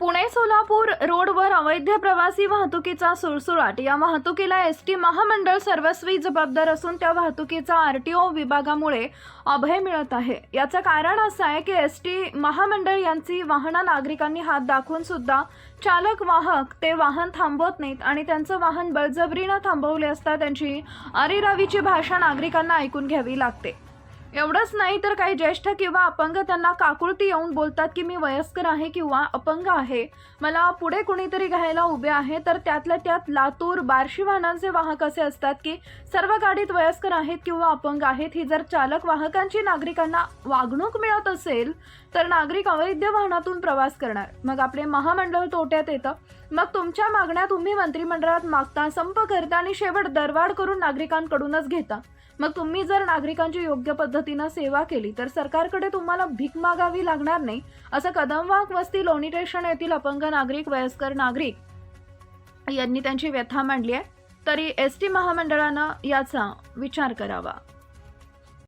पुणे सोलापूर रोडवर अवैध प्रवासी वाहतुकीचा सुळसुळाट. या वाहतुकीला एस टी महामंडळ सर्वस्वी जबाबदार असून त्या वाहतुकीचा आर टी ओ विभागामुळे अभय मिळत आहे. याचं कारण असं आहे की एस टी महामंडळ यांची वाहनं नागरिकांनी हात दाखवून सुद्धा चालक वाहक ते वाहन थांबवत नाहीत आणि त्यांचं वाहन बळजबरीनं थांबवले असता त्यांची अरेरावीची भाषा नागरिकांना ऐकून घ्यावी लागते. एवढंच नाही तर काही ज्येष्ठ किंवा अपंग त्यांना काकुळती येऊन बोलतात की मी वयस्कर आहे किंवा अपंग आहे. मला पुढे कुणीतरी घ्यायला उभे आहे तर त्यातल्या त्यात लातूर बार्शी वाहनांचे वाहक असे असतात की सर्व गाडीत वयस्कर आहेत किंवा अपंग आहेत ही जर चालक वाहकांची नागरिकांना वागणूक मिळत असेल तर नागरिक अवैध वाहनातून प्रवास करणार. मग आपले महामंडळ तोट्यात येतं. मग तुमच्या मागण्या तुम्ही मंत्रिमंडळात मागता संप करता आणि शेवट दरवाढ करून नागरिकांकडूनच घेता. मग तुम्ही जर नागरिकांची योग्य पद्धतीनं सेवा केली तर सरकारकडे तुम्हाला भीक मागावी लागणार नाही असं कदमवाक वस्ती लोणी स्टेशन येथील अपंग नागरिक वयस्कर नागरिक यांनी त्यांची व्यथा मांडली आहे. तरी एस टी महामंडळानं याचा विचार करावा.